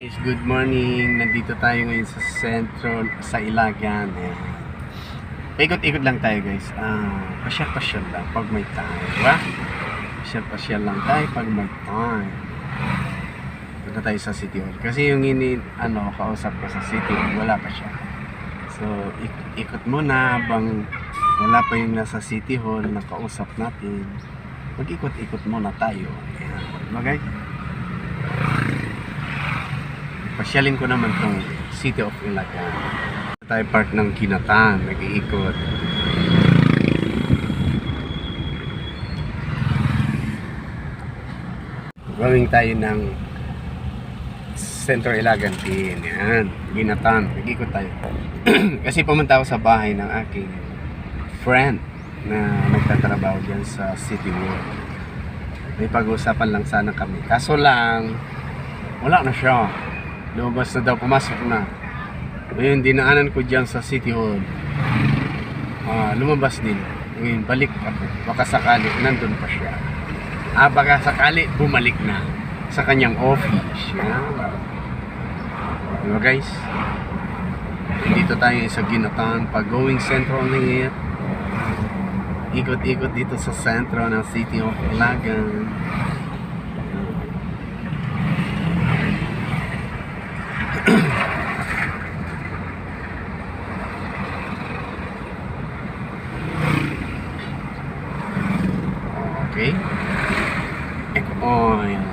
Guys, good morning. Nandito tayo ngayon sa sentro, sa Ilagan. Ikot-ikot lang tayo guys. Ah, pasyal-pasyal lang pag may time. Diba? Pasyal-pasyal lang tayo pag may time. Punta tayo sa City Hall. Kasi yung ini, ano, kausap ko sa City Hall, wala pa siya. So, ikot-ikot muna habang wala pa yung nasa City Hall na kausap natin. Mag-ikot-ikot muna tayo. Ayan. Guys? Pasyalin ko naman tong City of Ilagan. Tayo park ng Kinatan, nag-iikot. Going tayo ng Centro Ilagan din. Yan, Ginatan, nag-ikot tayo. Kasi pumunta ako sa bahay ng aking friend na nagtatrabaho dyan sa City World. May pag-uusapan lang sana kami. Kaso lang, wala na siya. Lumabas na daw, pumasok na. Ngayon, dinaanan ko dyan sa City Hall. Ah, lumabas din. Ngayon, balik ako. Baka sakali, nandun pa siya. Ah, baka sakali, bumalik na sa kanyang office. Yan. Diba guys? Dito tayo sa Ginatan, pag going central na. Ikot-ikot dito sa sentro ng City of Ilagan. Okay. Eko, oh, yan.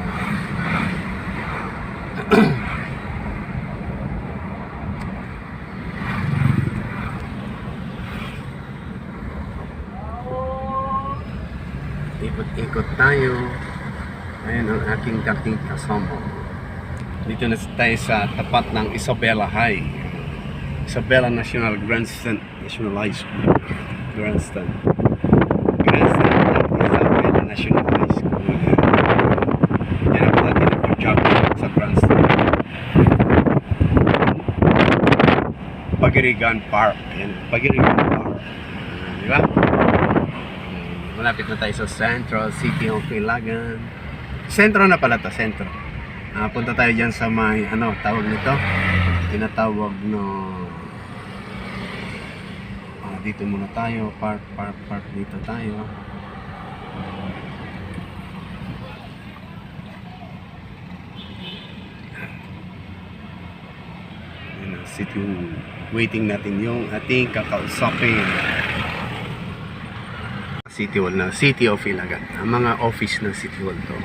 Ikot-ikot tayo. Ayan ang aking dating kasama. Dito na tayo sa tapat ng Isabela High. Isabela National Grandstand National High School. Grandstand. Grandstand ng Isabela National High School. Yan ako dati nag-jogging sa Grandstand. Pagirigan Park. Ayan, Pagirigan Park. Di ba? Malapit na tayo sa Central City of Ilagan. Sentro na pala to, sentro. Ah, punta tayo dyan sa may, ano, tawag nito? Tinatawag no... Ah, dito muna tayo, park, park, park, dito tayo. Hall. Waiting natin yung ating kakausapin. City Hall ng City of Ilagan. Ang mga office ng City Hall to.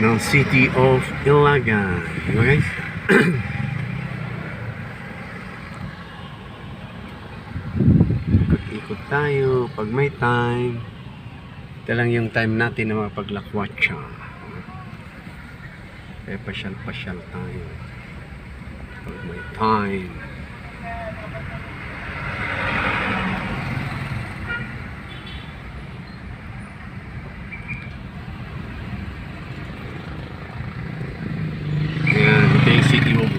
Ng City of Ilagan. Diba guys? Ikot-ikot tayo pag may time. Ito lang yung time natin na mapaglakwatsa. Kaya pasyal-pasyal tayo. Pag may time. Ayan, ito yung City Hall.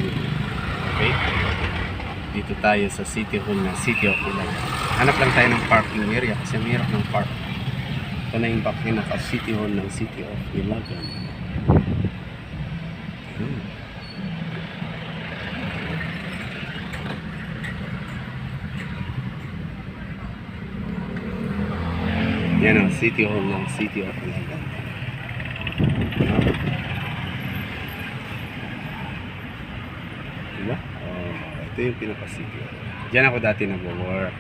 Okay? Dito tayo sa City Hall na City of Ilagan. Hanap lang tayo ng parking area kasi hirap ng park. Ito na yung parking naka City Hall ng City of Ilagan. Yan ang City Hall ng City of Ilagan. Diba? Oh, ito yung pinaka-city. Diyan ako dati nag-work.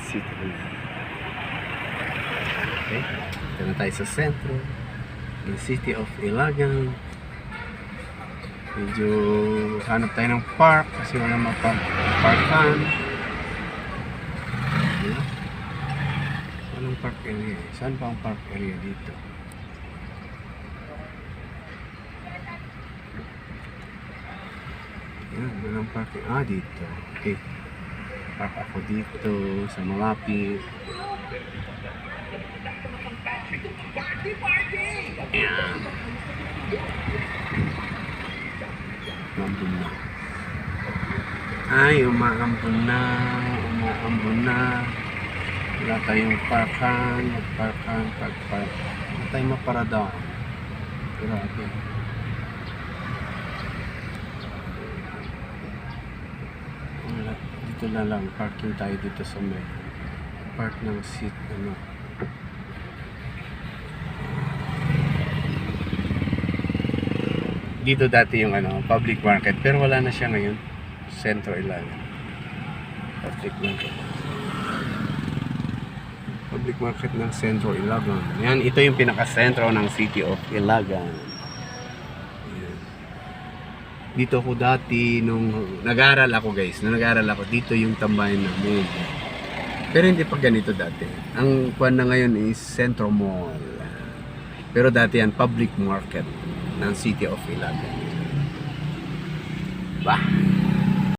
City Hall. Okay. Ito na tayo sa sentro. The city of Ilagan. Medyo hanap tayo ng park kasi wala maparkan. Diba? Park area? Saan pa ang park area dito? Yan, walang parking. Ah, dito. Okay. Park ako dito sa malapit. Yan. Umambon na. Ay, umaambon na. Umaambon na. Wala tayong parkan. Parkan, park, park. Wala tayong maparadaan. Grabe. Wala. Dito na lang. Parking tayo dito sa may park ng seat. Ano. Dito dati yung ano, public market. Pero wala na siya ngayon. Centro Ilagan. Public market. Public market ng Centro Ilagan. Yan, ito yung pinaka-sentro ng City of Ilagan. Dito ako dati nung nag-aaral ako guys, nung nag-aaral ako dito yung tambayan namin. Pero hindi pa ganito dati. Ang kuan na ngayon is Centro Mall. Pero dati yan public market ng City of Ilagan. Bah.